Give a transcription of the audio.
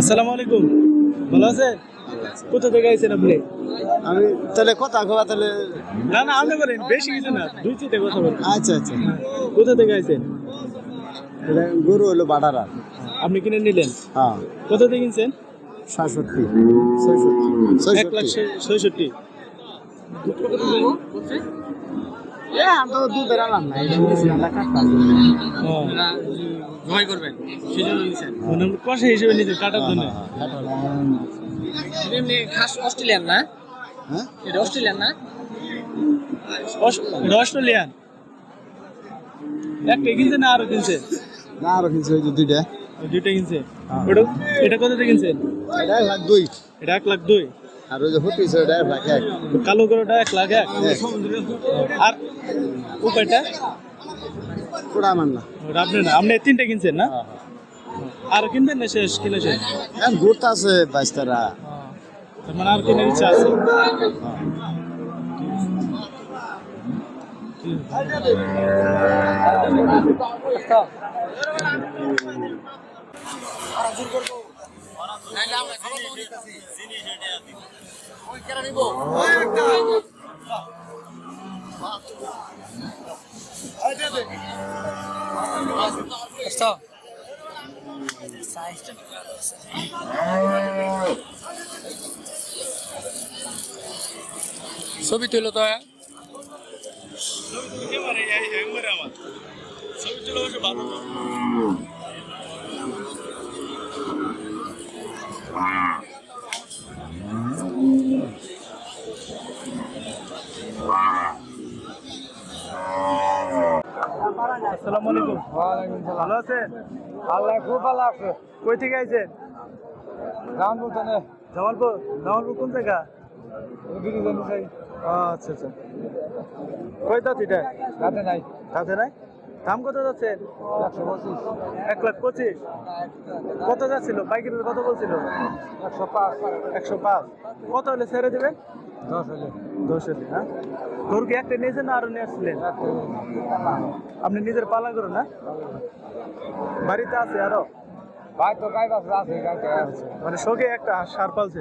আসসালামু আলাইকুম। ভালো আছেন? কোথা থেকে আইছেন আপনি? আমি তাহলে কথা কবা তাহলে না না আপনি বলেন বেশি কিছু না দুই চিটে কথা বলেন। আচ্ছা আচ্ছা। কোথা থেকে আইছেন? এটা গরু হলো বাটারা আপনি কিনে নিলেন? হ্যাঁ। কোথা থেকে কিনছেন? সাতষট্টি ছয়ষট্টি। এক লাখ ছয়ষট্টি। দুধের আলাম না জয় করবেন সেই জন্য নিছেন কষা হিসেবে নিতে কাটার জন্য এমনি খাস অস্ট্রেলিয়ান না হ্যাঁ এটা অস্ট্রেলিয়ান না অস্ট্রেলিয়ান একটা কিনছে না আরও কিনছে না আরও কিনছে ওই যে দুইটা দুইটা কিনছে ওটা এটা থেকে কিনছেন এটা এক লাখ দুই। এটা এক লাখ দুই। আর ওই যে হতিছে ওটা এক লাখ এক। কালো গরুটা এক লাখ এক। আর উপায়টা? ওটা আমার না। ওটা আপনি না। আপনি তিনটা কিনছেন না? আর কিনবেন না শেষ? কিনে শেষ? এখন ঘুরতে আছে বাইশটারা তার। মানে আর কেনার ইচ্ছা আছে? ছবি তুলো তো আসসালামু আলাইকুম। ভালো আছেন? আল্লাহ খুব ভালো আছে। কই থেকে আইছেন? রামপুর টানে জামালপুর? জামালপুর কোন জায়গা? আচ্ছা আচ্ছা। কই দাঁত এটা? রাতে নাই। নাই? দাম কত যাচ্ছেন? একশো পঁচিশ। এক লাখ পঁচিশ? কত যাচ্ছিল? কত বলছিল? একশো পাঁচ। একশো পাঁচ। কত হলে ছেড়ে দেবেন? দশ হলে। দশ হলে হ্যাঁ? গরু কি একটা নিয়েছেন না আরও নিয়ে আসছিলেন? আপনি নিজের পালন করুন না বাড়িতে আছে আরও? ভাই তো গাই বাস আছে আছে। মানে শোকে একটা সার পালছে।